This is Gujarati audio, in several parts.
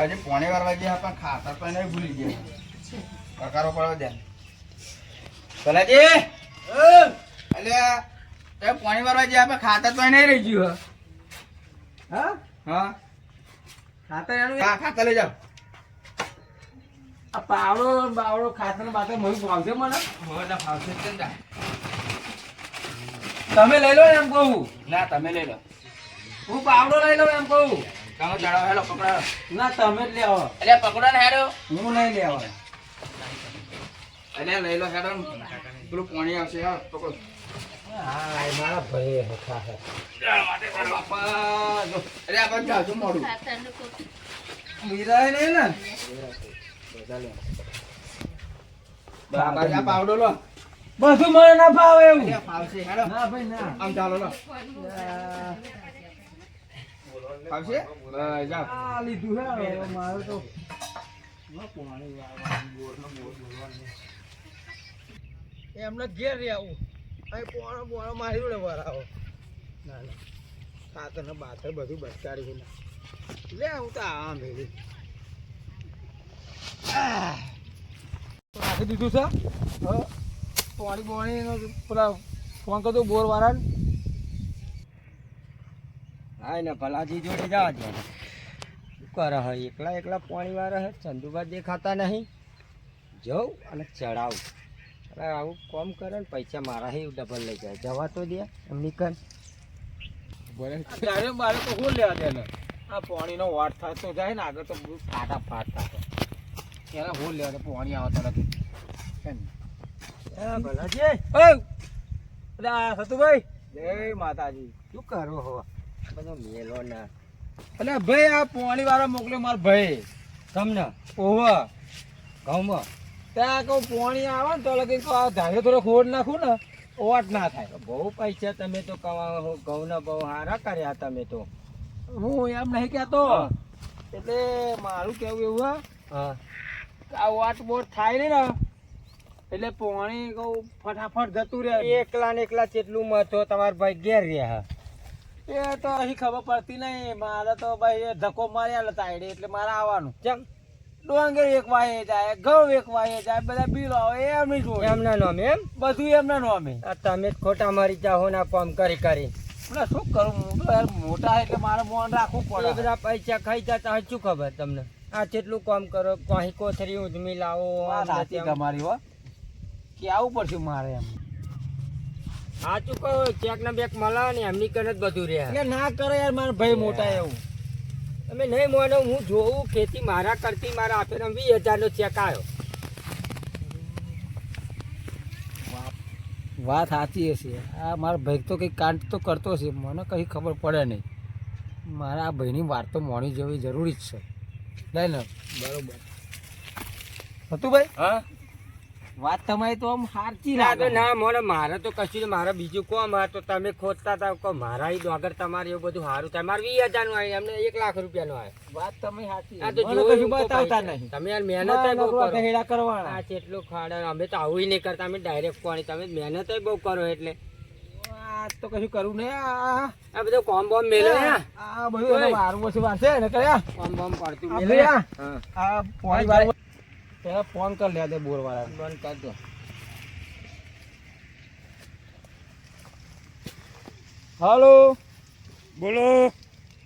પેલા જે પોણે વાર ગયા પણ ખાતર પણ નહીં ભૂલી ગયા. પકારો પડવા દે. પેલાજી અલ્યા તે પોણી વાર વાગ્યા પણ ખાતર તો નહીં રહી ગયું હા. હા? ખાતર એનું ખાતર લઈ જાઓ. આ પાવડો બાવડો ખાતર બાતર મને? ભાવશે મને હવે ના ફાવશે તમે લઈ લો એમ કહું. ના તમે લઈ લો. હું પાવડો લઈ લો એમ કહું. હેલો પકડાવો ના તમે જ લેવો. એટલે પકડો ને હેડો હું નહીં લેવો. એટલે લઈ લો હેડો પેલું પોણી આવશે હા પકડો. પાવડો લો. બધું મને ના ભાવે એવું. ના ભાઈ ના. આમ ચાલો લો. ફાવશે બસ લીધું હે મારે તો ના પાણી વાળવાનું, બોરનો બોર બોલવાનું. એમને ઘેર આવું. અહીં પોણો પોણો મારી જોડે વરાવો ના ના ખાતર ને બાતર બધું બચાડી છે લે હું તો આવા મેળી રાખી દીધું છે? પાણી પાણી પેલા ફોન કરતો બોર વાળા હા ને ભલાજી જોડે જવા દે. કરે હે એકલા એકલા પાણી વાળા હે ચંદુબા દેખાતા નહીં. જવું અને ચડાવું. અરે આવું કોમ કરે ને પૈસા મારા હે ડબલ લઈ જાય. જવા તો દે એમ નીકળ ત્યારે મારે તો શું લેવા દે ને આ પાણીનો વાટ થતો જાય ને આગળ તો બહુ ફાટા ફાટ થતો. એને હું લેવા દે પાણી આવતા નથી? હા ભલાજી! અરે આ સતુભાઈ. જય માતાજી. શું કરો હો? બધો મેલો ના. એટલે ભાઈ આ પોણી વાળા મોકલ્યો મારો ભાઈ. તમને? ઓવા ઘઉંમાં ત્યાં કહું પોણી આવે ને તો લગી તો આ ધારે થોડો ખોડ નાખું ને ઓવાટ ના થાય. બહુ પૈસા તમે તો કમાવો ઘઉંના બહુ સારા કર્યા તમે તો. હું એમ નહીં કહેતો. એટલે મારું કેવું એવું હા. હા. આ વાટ બોટ થાય ને ને એટલે પોણી કહું ફટાફટ જતું રહે. એકલા ને એકલા જેટલું મતો તમારા ભાઈ ઘેર રહ્યા. એ તો અહીં ખબર પડતી નહીં. મારે તો ભાઈ ધક્કો માર્યા તાયડે એટલે મારે આવવાનું. ચમ. ડોંગર એક વાહે જાય ઘઉં એક વાહે જાય બધા બિલો આવે એમ એમની જોડે એમના નામે એમ? બધું એમના નામે આ તમે ખોટા મારી જાઓ ના કામ કરી કરી. એટલે શું કરું? હું યાર મોટા એટલે મારે મોન રાખવું પડે. બધા પૈસા ખાઈ જતા હોય શું ખબર તમને? આ જેટલું કામ કરો કોઈ કોથરી ઉધમી લાવો તમારી હો. કે આવું પડશે મારે એમ? સાચું કહો ચેક ના બેક મળે ને એમની કને જ બધું રહે. એટલે ના કરે યાર મારા ભાઈ મોટા એવું. તમે નહીં માનો હું જોઉં ખેતી મારા કરતી મારા આપેલા વીસ હજાર નો ચેક આવ્યો વાત સાચી હશે. આ મારા ભાઈ તો કંઈક કાંડ તો કરતો છે મને કંઈ ખબર પડે નહીં. મારા આ ભાઈની વાત તો મોણી જવી જરૂરી જ છે. લે ને. બરોબર. હતું ભાઈ હા? વાત તમારી તો આમ સાચી ના તો લાગે. ના મને મારે તો કશું. મારે બીજું કોમ તો તમે ખોદતા હતા કો મારા ઈ ડોગર તમારે એવું બધું સારું થાય. મારે વીસ હજારનું આવે એમને એક લાખ રૂપિયા નું આવે વાત તમે સાચી. આ તો કશું બતાવતા નહીં. તમે યાર મહેનત હેડા કરવાના. આ કેટલું ખાડા અમે તો આવું નહીં કરતા અમે ડાયરેક્ટ કોણી તમે મહેનત બહુ કરો એટલે. આ તો કશું કરવું નહીં આ બધું કોમ બોમ મેલે આ બધું મારું પછી વારશે ને કર્યા? કોમ બોમ પડતું મેલો આ પોણી પેલા ફોન કર લે દે બોર વાળા બંધ કર દો. હાલો? બોલો.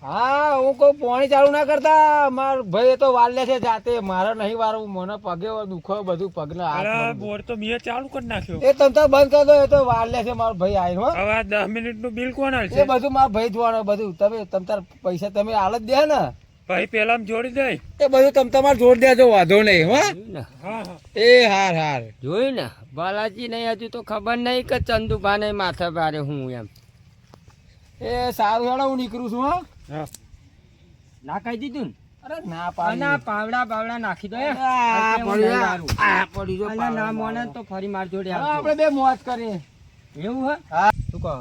હા હું કોઈ પાણી ચાલુ ના કરતા. માર ભાઈ તો વાલે છે જાતે. મારે નહીં વારવું મને પગે દુખો બધું પગના હાથ બોર તો મેં ચાલુ કરી નાખ્યો. એ તમે તો બંધ કરી દો એ તો વાલે છે મારો ભાઈ આવી હો. હવે આ દસ મિનિટનું બિલ કોણ એ બધું મારા ભાઈ જોવાનું બધું. તમે તમ તાર પૈસા તમે હાલ જ દે ને. ભાઈ પેલા જોડી દે. એ બધું તમ તમારે જોડ દેજો વાંધો નહીં હો. હા હા. એ હાર હાર. જોયું ને બાલાજી નહીં હજુ તો ખબર નહીં કે ચંદુભા ને માથે ભારે હું એમ. એ સારું હેડો હું નીકળું છું હો. ના કહી દીધું ને? અરે ના પાવડા બાવડા નાખી દો. આ પડી પડ્યું, નહીં આ- હારું. આ પડ્યું જો ના મોને તો ફરી માર જોડે. આપણે બે મોજ કરીએ. એવું હે? હા. શું કહો?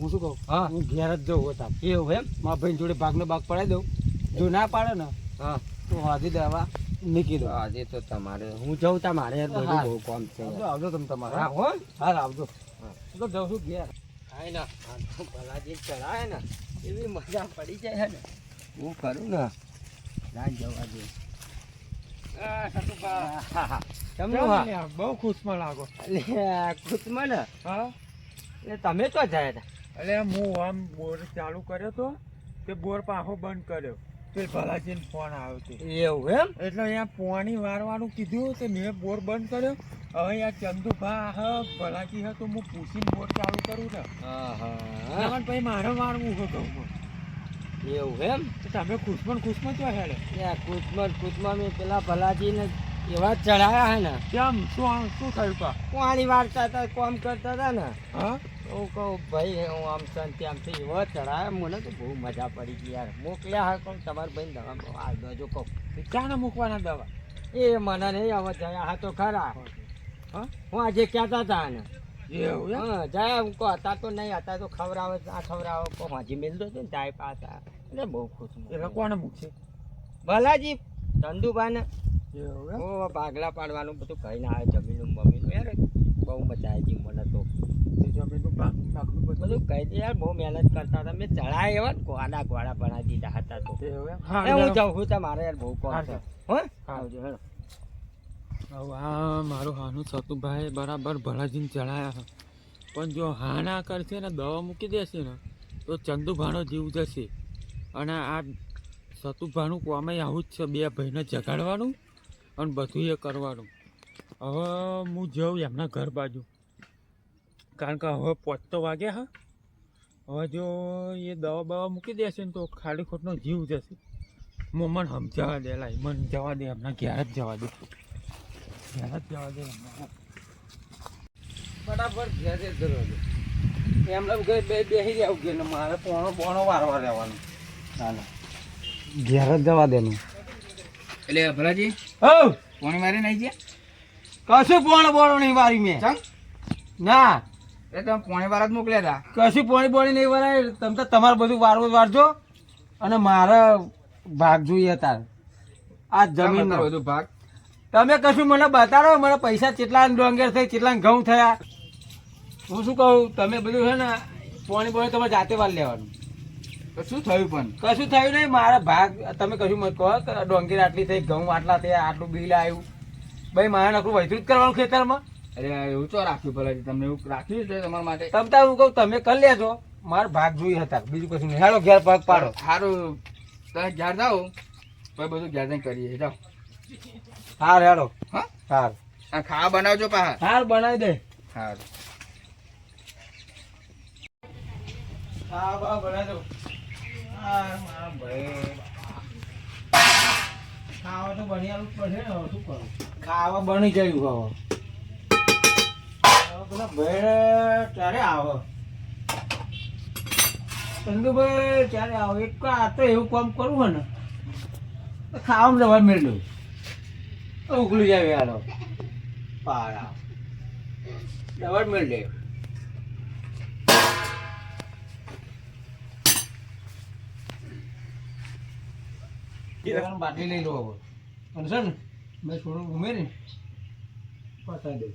હું શું કહું? હા. હું ઘેર જ જઉં હતા એવું એમ? મારા ભાઈ જોડે ભાગનો ભાગ પડાવી દઉં. જો ના પાડે ને હા. તો હાજી દેવા નીકળી દો. આજે તો તમારે હું જઉં તમારે મારે બધું બહુ કામ છે. આવજો તમે તમારે. હા, હો. હા આવજો. હું. તો જઉં છું ઘેર. હા ને આ તો ભલાજી ચડાય ને એવી મજા પડી જાય હે ને. હું કરું ને? ના જવા દે. તમને? બહુ ખુશમાં લાગો. એટલે ખુશમાં ને? હા. એટલે તમે તો જાય? એટલે હું આમ બોર ચાલુ કર્યો તો તે બોર પાછો બંધ કર્યો. તે ભલાજીને ફોન આવ્યો છે એવું એમ? એટલે અહીંયા પાણી વારવાનું કીધું તો મેં બોર બંધ કર્યો. હવે આ ચંદુભા હ ભલાજી હ તો હું પૂછીને બોર ચાલુ કરું ને હા હા પછી મારે વારવું હોય ઘઉં એવું એમ? તો તમે ખુશમન ખુશમન ખુશમાં ચો હેડે. ત્યાં ખુશમન ખુશમન મેં પેલા ભલાજીને એવા ચડાયા હે ને. કેમ? શું શું થયું પાણી વારતા હતા કોમ કરતા હતા ને. હા? હું કહું ભાઈ હું આમ શાંતિ આમથી એવો ચડાવે મને તો બહુ મજા પડી ગઈ યાર. મોકલ્યા હા કહું તમારા ભાઈ દવા આ દોજો કહું. ક્યાં મૂકવાના દવા? એ મને નહીં હવે જયા હા તો ખરા. હા? હું આજે કહેતા હતા ને એવું હા જયા હું કહું હતા તો નહીં હતા તો ખવડાવે આ ખવડાવો. કહું હાજી મેલતો હતો ને ચાય પાતા. એટલે બહુ ખુશ. એટલે કોને મૂકશે ભલાજી ધંધુભાને. એવું ભાગલા પાડવાનું બધું કઈ ના આવે જમીનનું બમીનું યાર બહુ મજા આવી ગઈ મને તો તે જમીનનું ભાગ ભાગનું બધું. કહી દે યાર બહુ મહેનત કરતા હતા. મેં ચડાય એવા ને ગોળા ગોળા દીધા હતા તો. એવું એમ એ હું જાઉં છું તમારે યાર બહુ છે. આવજો હેલો હવે આ મારું હાનું સતુભાઈ બરાબર ભલાજીને ચડાયા પણ જો હાના કરશે ને દવા મૂકી દેશે ને તો ચંદુભાનો જીવ જશે. અને આ સતુભાનું કોમે આવું જ છે બે ભાઈને જગાડવાનું અને બધું એ કરવાનું. હવે હું જાઉં એમના ઘર બાજુ. કારણ કે હવે પોચતો વાગ્યા હા. હવે જો એ દવા બવા મૂકી દેશે ને તો ખાલી ખોટનો જીવ જશે. મમ્મન સમજાવા દે લાઈ મન જવા દે હમણાં ઘેર જ જવા દે. ઘેર જ જવા દે ફટાફટ ઘેર જ દરવાજો એમને ઘરે બે બેસી જાવ કે મારે પોણો પોણો વારવા રહેવાનું. ના ના ઘેર જ જવા દેનું એટલે અભરાજી હો પોણી મારી નહીં ગયા? કશું પોણો પોણો નહીં મારી મેં ના. એટલે તમે પોણી જ મોકલ્યા હતા કશું પોણી પોણી નહીં વરાય. તમે તો તમારે બધું વારવું વારજો. અને મારે ભાગ જોઈએ તાર. આ જમીન બધું ભાગ. તમે કશું મને બતાડો મને પૈસા કેટલા ડોંગેર થઈ કેટલા ઘઉં થયા. હું શું કહું? તમે બધું છે ને પોણી પોણી તમે જાતે વાર લેવાનું. કશું થયું પણ. કશું થયું નહીં. મારા ભાગ તમે કશું મત કહો ડોંગર આટલી થઈ ઘઉં આટલા થયા આટલું બિલ આવ્યું. ભાઈ મારે નકરું જ કરવાનું ખેતરમાં. અરે એવું ચો રાખ્યું ભલાજી તમને એવું રાખ્યું છે તમારા માટે? તમતા હું કહું તમે કરી લેજો. મારે ભાગ જોઈ હતા બીજું કશું નહીં. હેડો ઘેર ભાગ પાડો. સારું તમે ઘેર જાઓ. પછી બધું ઘેર જઈને કરીએ. જાઓ. હાર હેડો હા? હાર. ખાવા બનાવજો પા હાર બનાવી દે. સારું હા બા બનાવી દો હાર મારા ભાઈ. ખાવા તો બની આવું પડશે ને શું કરું? ખાવા બની ગયું હવે. પેલા ભાઈ ક્યારે આવો? ચંદુભાઈ ક્યારે આવો? એક આ એવું કામ કરવું હોય ને ખાવામાં જવા મેળ્યું ઉકળી જાય યાર પાડા. દવા મેળ ગરમ લઈ લો હવે. છે ને, મેં થોડું ઉમેરી પતાવી દઉં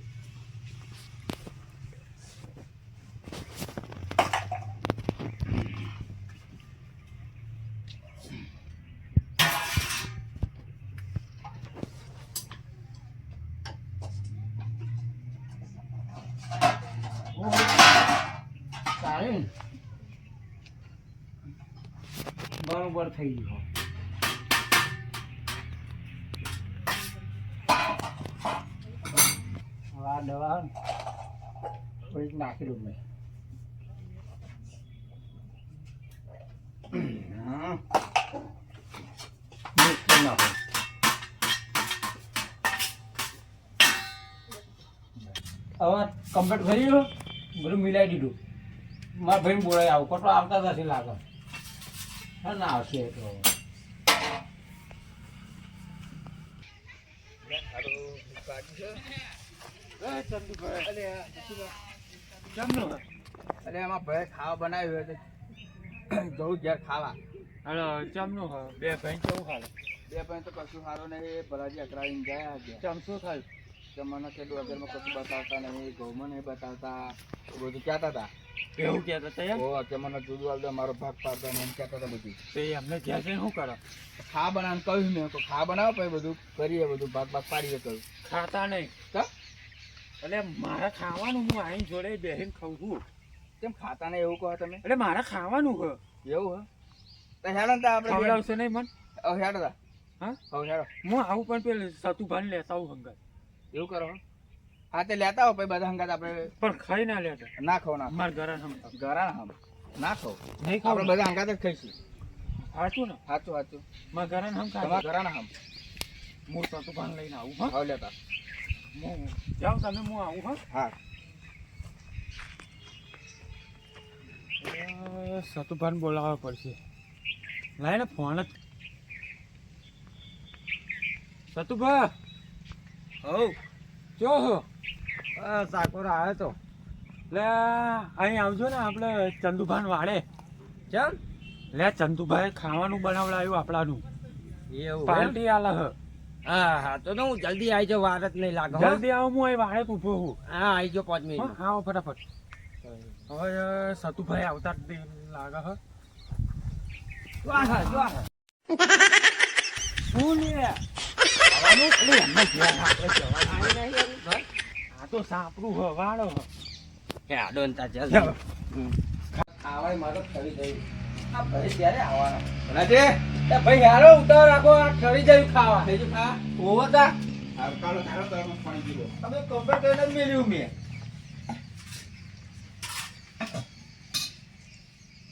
સારી ને બરોબર થઈ ગયો હવે આ દવા થોડીક નાખી દઉં મેં. નાખો. હવે કમ્પ્લીટ બધું મિલાવી દીધું. મારા ભાઈ બોલાય આવું. કટો આવતા નથી લાગે. આવશે એ તો. હવે. કેમનું એમાં ભાઈ ખાવા બનાવ્યું હતું જવું ઘેર ખાવા. હાલો ચમનું બે ભાઈ કેવું ખાલે બે ભાઈ તો કશું સારું નહીં ભલાજી અકરાવીને ગયા ગયા ચમ શું ખાય કે મને કે ડોગરમાં કશું બતાવતા નહીં ઘઉંમાં નહીં બતાવતા બધું કહેતા હતા. એવું કહેતા હતા એમ? ઓ કે મને જુદું આલ દે મારો ભાગ પાડતો ને એમ કહેતા હતા બધું. તો એ અમને ઘેર જઈને શું કરો? ખા બનાવ કહ્યું મેં તો ખા બનાવો પછી બધું કરીએ બધું ભાગ ભાગ પાડીએ કહ્યું. ખાતા નહીં. કા? એટલે મારે ખાવાનું હું આઈ જોડે બેહીને ખાઉં છું. કેમ ખાતા નહીં એવું કહો તમે? એટલે મારે ખાવાનું છે. એવું હ? તો હેડો તા આપણે ખવડાવશે નહીં મન? હેડો તા. હા? હેડો. હું આવું પણ પેલું સતુભાન લેતા આવું હંગાત. એવું કરો હો. હા તે લેતા હો પછી બધા હંગાત આપણે પણ ખાઈ ના લેતા. ના ખાવ ના માર ઘરા હમ. ઘરા હમ. ના ખાવ. નહીં આપણે બધા હંગાત જ ખાઈશું. હાચું ને? હાચું હાચું. માર ઘરા હમ ખાવા ઘરા ના હમ. મૂળ તો દુકાન લઈને આવું હા. હવે લેતા હું જાઉં તમે હું આવું હા. હા. સતુભાન બોલાવવા પડશે. લાય ને ફોન જ. સતુભા. હવ જો હો. સાકોર આવે તો. લે અહીં આવજો ને આપણે ચંદુભાન વાડે ચાલ લે ચંદુભાઈ ખાવાનું બનાવડાયું આપણાનું. એવું પાર્ટી આલે હ. હા હા તો હું જલ્દી આવી જાઉં વાર જ નહીં લાગે જલ્દી આવો હું અહીં વાડે જ ઊભો હું હા આવી જાઉં પાંચ મિનિટ. હા ફટાફટ. હવે સતુભાઈ આવતા જ લાગે હ. શું લે? આવવાનું ખાલી ઘેર આપણે જવાનું. આ તો સાપરું હ વાળો હ. હેડો ને તાર જલ્દી. ચાલો. આવાય મારો ખરી ગયું આ ભાઈ ત્યારે આવવાના? રાજે એ ભાઈ હારો ઉતાર રાખો આ ખરી જાય ખાવા. થઈ ખા. ઓવો તા. હા, કાઢો કાઢો તો પાણી પીવો. તમે કમ્પ્લેટ કરીને મેલ્યું મેં.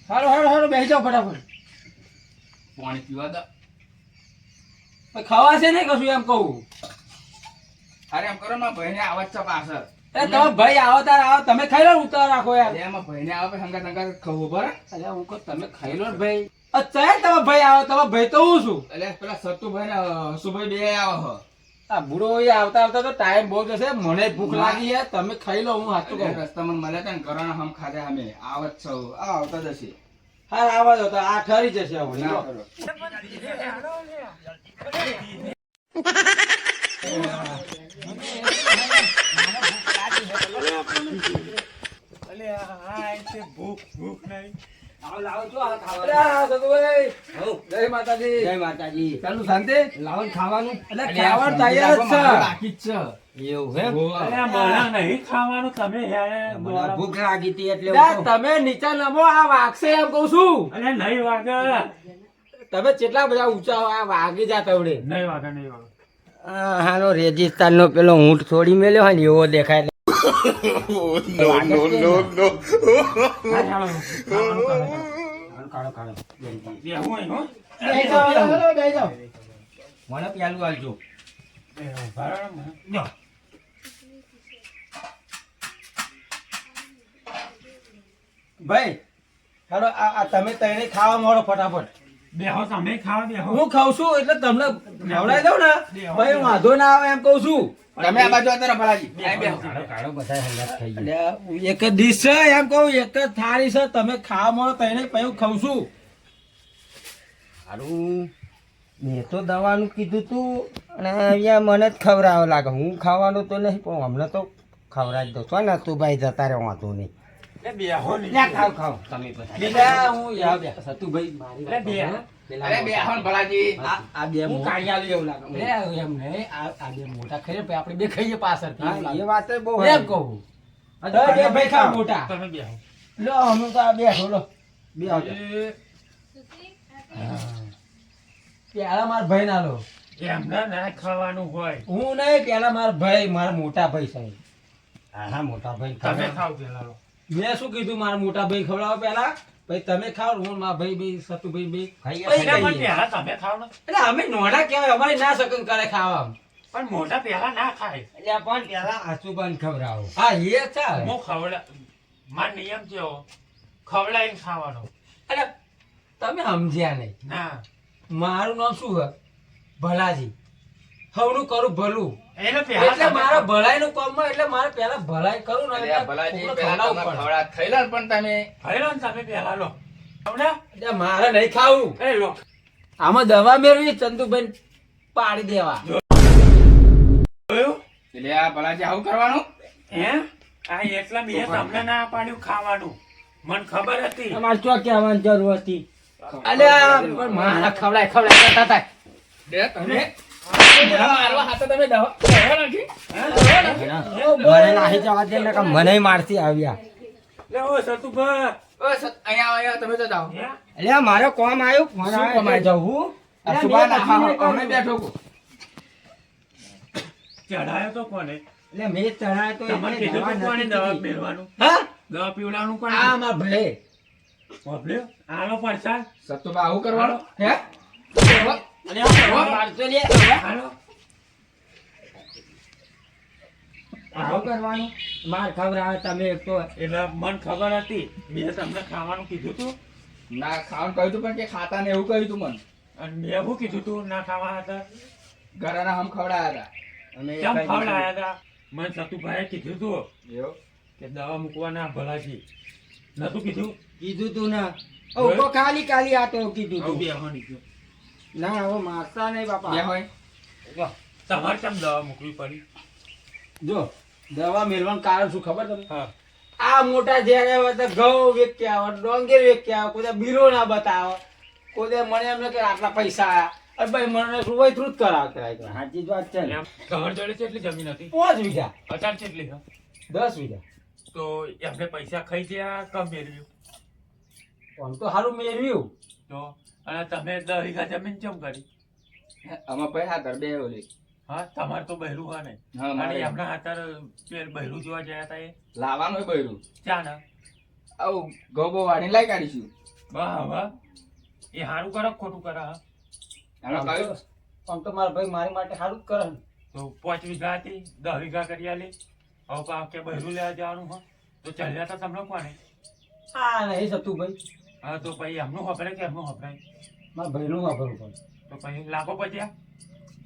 હારો હારો હારો બેસી જાઓ ફટાફટ. પાણી પીવા દા. ખાવા છે નહીં કશું એમ કહું? અરે એમ કરો મારા ભાઈને આવત છે પાછળ. એ તમે ભાઈ આવો તાર આવો. તમે ખાઈ લો ને ઉતાર રાખો યાર. અરે એમાં ભાઈને આવે ખવું બરાબર? અલ્યા હું કહું તમે ખાઈ લો ભાઈ. અત્યારે તમે ભાઈ આવો તમે ભાઈ તો હું છું? એટલે પેલા સતુભાઈ ને હસુભાઈ બે આવો હ. આ બુડો એ આવતા આવતા તો ટાઈમ બહુ જશે. મને ભૂખ લાગી છે તમે ખાઈ લો હું હાથું કહું રસ્તામાં મળે છે ને કરાણા હમ ખાધા અમે. આવત છો. આ આવતા જશે. હા આવા તો આ ઠરી જશે હવે. ના કરો. અલે આ તે ભૂખ ભૂખ નહીં અરે આ સતુભાઈ, જય માતાજી જય માતાજી ચાલુ શાંતિ લાવો ને ખાવાનું એટલે અરે આ ખાવાનું સમજી તૈયાર રાખો, જ મારે છે બાકી જ છે એવું હે હોવે. અલે મારા નહીં ખાવાનું ભૂખ લાગી હતી એટલે તમે નીચે નમો આ વાગશે એમ કઉ છું. અલે નહીં વાગે તમે કેટલા બધા ઊંચા આ વાગી જા તવડે. નહીં વાગે નહીં વાગે હાલો રેજિસ્તાન નો પેલો ઊંટ છોડી મેલ્યો હોય ને, એવો દેખાય. ચાલો. હાલો, હાલો, બેહી જાઓ. મને પ્યાલું આલજો ને? ભાઈ હાલો આ તમે તઈને ખાવા મળો ફટાફટ બેહો તમે ખાવા બેહો હું ખાઉં છું એટલે તમને ખવડાવી દઉં ને ભાઈ વાંધો ના આવે એમ કઉ છું તમે આ બાજુ અત્યારે ભલાજી. એક જ ડીશ છે એમ કહું એક જ થાળી છે તમે ખાવા મળો તઈને પછી ખાઉં છું. સારું મેં તો દવાનું કીધું તું અને અહીંયા મને જ ખવડાવવા લાગે. હું ખાવાનું તો નહીં પણ હમણાં તો ખવડાવી દઉં છો ને તું ભાઈ જતા રહે વાંધો નહીં. એટલે બેહો નહીં. લ્યા, ખાવ ખાવ. તમે બધા બીજા હું યાદ સતુભાઈ મારી એટલે બે વાત પેલા અરે બેહો ને ભલાજી. આ આ બે હું મોટા. કાઢી આલું એવું લાગે. એમ નહીં. આ આ બે મોટા ખાઈએ પછી બે ખાઈએ પાછળથી એ વાત બહુ એમ કહું. બે ભાઈ ખાવ ખાવ. મોટા. લો અમે તો આ બે લો. બે. પેલા મારા ભાઈ ના લો એમને ના ખાવાનું હોય. હું નહીં પેલા મારા ભાઈ મારા મોટા ભાઈ સાહેબ. હા. હા મોટા ભાઈ તમે ખાવ. ખાવ પેલા લો. મેં શું કીધું મારા મોટા ભાઈ ખવડાવો પેલા ભાઈ તમે ખાવ હું મારા ભાઈ ભાઈ સતુભાઈ ભાઈ ભાઈ ખાઈ તમે ખાવ એટલે અમે નોડા કહેવાય અમારે ના શકન કરે ખાવા પણ મોટા પહેલા ના ખાય. એટલે પણ પેલા આસુબાન ખવડાવો. હા એ છે હું ખવડા માર નિયમ છે ખવડાવીને ખાવાનો. એટલે તમે સમજ્યા નહીં. ના. મારું નામ શું છે ભલાજી. હવનું કરું ભલું. એટલે મારા ભલાઈ નું કામમાં એટલે મારે પેલા ભલાઈ કરું ને પડે. ખવડા પણ તમે. ને તમે પહેલા લો. ખવડા? મારે નહીં ખાવું. એ લો. આમાં દવા મેળવી ચંદુભાઈ પાડી દેવા. એટલે આ ભલાજી આવું કરવાનું? હે? આ એટલા મેં તમને ના પાડ્યું ખાવાનું. મને ખબર હતી. તમારે શું કહેવાની જરૂર હતી? અલ્યા પણ મારા ખવડાય ખવડાય કરતા હતા બે તમે? મને નાહી જવા દે કે મને મારતી આવ્યા મારે કોમ આવ્યું જવું મેં. ચડાયો તો કોને એટલે મેં ચઢાયો તો દવા. મેળવાનું દવા પીવડાવવાનું કોને આ સતુભા, આવું કરવાનું હે અને દવા મારતો લે. હાલો. આવું કરવાનું? માર ખવડાવે તમે એક તો એટલે મને ખબર હતી. મેં તમને ખાવાનું કીધું તું. ના ખાવાનું કહ્યું તું પણ કે ખાતા ને એવું કહ્યું તું મને. અને મેં શું કીધું તું? ના ખાવા હતા. ઘરના હમ ખવડાયા અમે કેમ ખવડાયા હતા? મને સતુભાઈએ કીધું તું કે દવા મૂકવાના ભલાથી નતું કીધું? કીધું તું ના. ઓ ખાલી ખાલી આ તો કીધું તું. ના હવે મારતા નહીં બાપા. હોય. તમારે કેમ દવા મોકલવી પડી? જો દવા મેળવાનું કારણ શું ખબર તમને? હા. આ મોટા જ્યારે હોય તો ઘઉં વેચી હોય ડોંગેર વેચી આવે કોઈ બીરો ના બતાવે કોઈ મને એમને કે આટલા પૈસા આવ્યા અરે ભાઈ મને શું હોય થ્રુ જ કરાવ કરાય. સાચી જ વાત છે ને. તમારી જોડે કેટલી જમીન હતી? પાંચ વીઘા. અચાર કેટલી છે દસ વીઘા. તો એમને પૈસા ખાઈ ગયા કમ મેળવ્યું? આમ તો સારું મેળવ્યું. તો? અને તમે દસ વીઘા જમીન કેમ કરી? આમાં પૈસા હા ઘર બે ઓલી હા તમારે તો બહેરું હા ને. અને મારે. એમના હાથર બહેરું જોવા ગયા હતા એ? લાવવાનું બહેરું. બૈરું ચા ને આવું ગોબો વાળી લાઈ કાઢીશું. વાહ વાહ. એ સારું કરે ખોટું કરે હા? આમ તો- મારા ભાઈ મારી માટે સારું જ કરે ને. તો પાંચ વીઘા હતી દસ વીઘા કરી આલી. હવે કે બહેરું લેવા જવાનું હોય તો ચલ્યા હતા તમને કોને? હા નહીં થતું ભાઈ. હા તો પછી એમનું વપરાય કે એમનું વપરાય મારા ભાઈનું વાપરવું પડે. તો પછી લાખો પચ્યા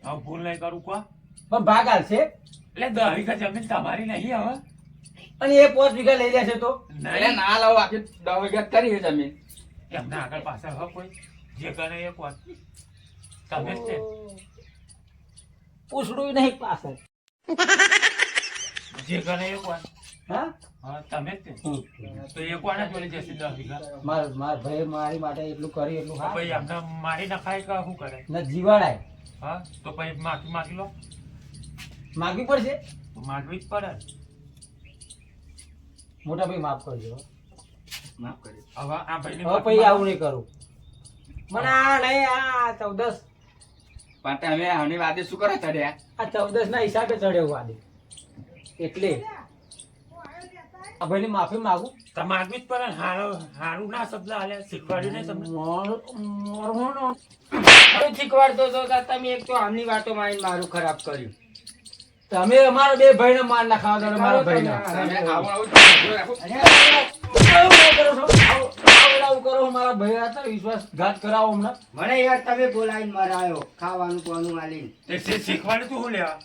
હવે ભૂલ નહીં કરું કો પણ ભાગ હાલશે. એટલે દસ વીઘા જમીન તમારી નહીં હવે. અને એ પાંચ વીઘા લઈ લેશે તો? એટલે નહીં ના લાવો આખી દસ વીઘા કરી જમીન. એમને આગળ પાછળ હવે કોઈ. જે કરે એ કોણ? તમે જ છે. પૂછડું નહીં પાછળ. જે કરે એ હા હા? તમે જ તો. એ કોને જોડે જશે દસ વીઘા? માર માર ભાઈ મારી માટે એટલું કરી એટલું હા. પછી એમને મારી નખાય કે શું કરે? ને જીવાડાય. હા તો પછી માફી માગી લો. માગવી પડશે? માગવી જ પડે. મોટા ભાઈ માફ કરજો. માફ કરજો હવે આ ભાઈ હવે પછી આવું નહીં કરું. મને આ નહીં આ ચૌદસ. પણ તમે આની વાદે શું કરો ચડ્યા? આ ચૌદસ ના હિસાબે ચડ્યો વાદે એટલે આ ભાઈની માફી માંગુ. તો માગવી જ પડે ને હારું હારું ના શબ્દ હાલે શીખવાડ્યું નહીં તમને? શીખવાડતો હતો તમે એક તો આમની વાતો માં મારું ખરાબ કર્યું. તમે અમારા બે ભાઈ ને માર નાખાવા દો મારા. આવું. ના કરો છો. મારા ભાઈ હતા વિશ્વાસઘાત કરાવો હમણાં. મને યાર તમે બોલાવીને મરાયો ખાવાનું કોનું આલીને. શીખવાડ્યું તું શું લેવા?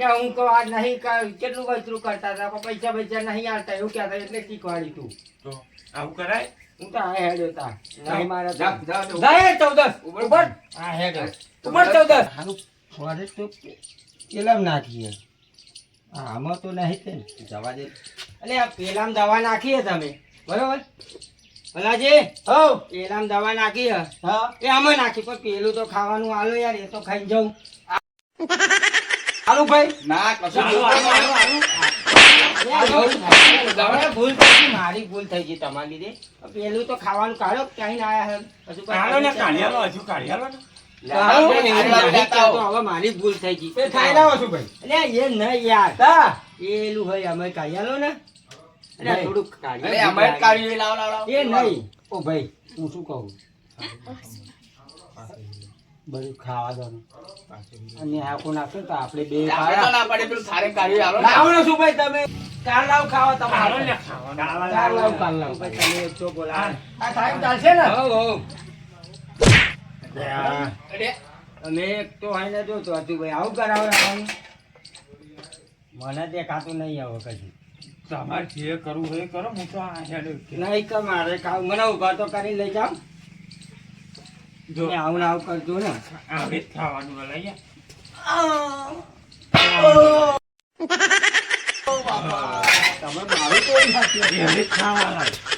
કે હું તો આ નહીં કેટલું વચરું કરતા હતા પણ પૈસા પૈસા નહીં આવતા એવું કહેતા એટલે શીખવાડી તું. તો આવું કરાય? હું તો આ હેડ્યો તા નહીં મારા. જાય ચૌદસ. ઉપર આ હેડ્યો ઉપર ચૌદસ. હારું ફોરે તો પેલામ નાખીએ આમાં તો નહીં છે દવા જવા દે. એટલે આ પેલામ દવા નાખીએ તમે. બરોબર? ભલાજી? હો પેલામ દવા નાખી હ. હા. એ આમાં નાખી પણ પેલું તો ખાવાનું આલો યાર એ તો ખાઈ જવું હાલો ભાઈ. ના કશું હાલો, હાલો, હાલો. ભૂલ થઈ મારી ભૂલ થઈ ગઈ તમારી લીધે. પેલું તો ખાવાનું કાઢો ક્યાંય ના આયા હે હજુ હાલો ને કાઢી હાલો હજુ કાઢી હાલો ને હાલો, હાલો, એ હાલો, નહીં લેતા આવો. ચાલતો, હવે મારી ભૂલ થઈ ગઈ. એ ખાઈ લાવો છું ભાઈ. એ નહીં યાર. તા. પેલું હોય અમે કાઢી ને. થોડુંક કાઢી અરે અમે જ કાઢ્યું લાવો લાવો લાવો. એ નહીં. ઓ ભાઈ હું શું કહું? બધું ખાવા દો અને આખું નાખે તો આપણે બે આપણે ના પડે પેલું સારે કાઢી ને. લાવો ને શું ભાઈ તમે કાલ લાવ ખાવા તમે તમારે ને ખાવા કાલ લાવ કાલ લાવ ભાઈ તમે એક તો બોલા આ ટાઈમ ચાલશે ને? હો હો અમે એક તો હોય ને જોતો હતું ભાઈ આવું કરાવે આવવાનું મને દેખાતું નહીં આવો કશું. તમારે જે કરવું હોય એ કરો હું તો આ નહીં કે મારે ખાવ. મને ઊભા તો કરી લઈ જાઓ. જો. આવું ને આવું કરજો ને. આવે ખાવાનું લઈ તમે મારું કોઈ નથી. ખાવાના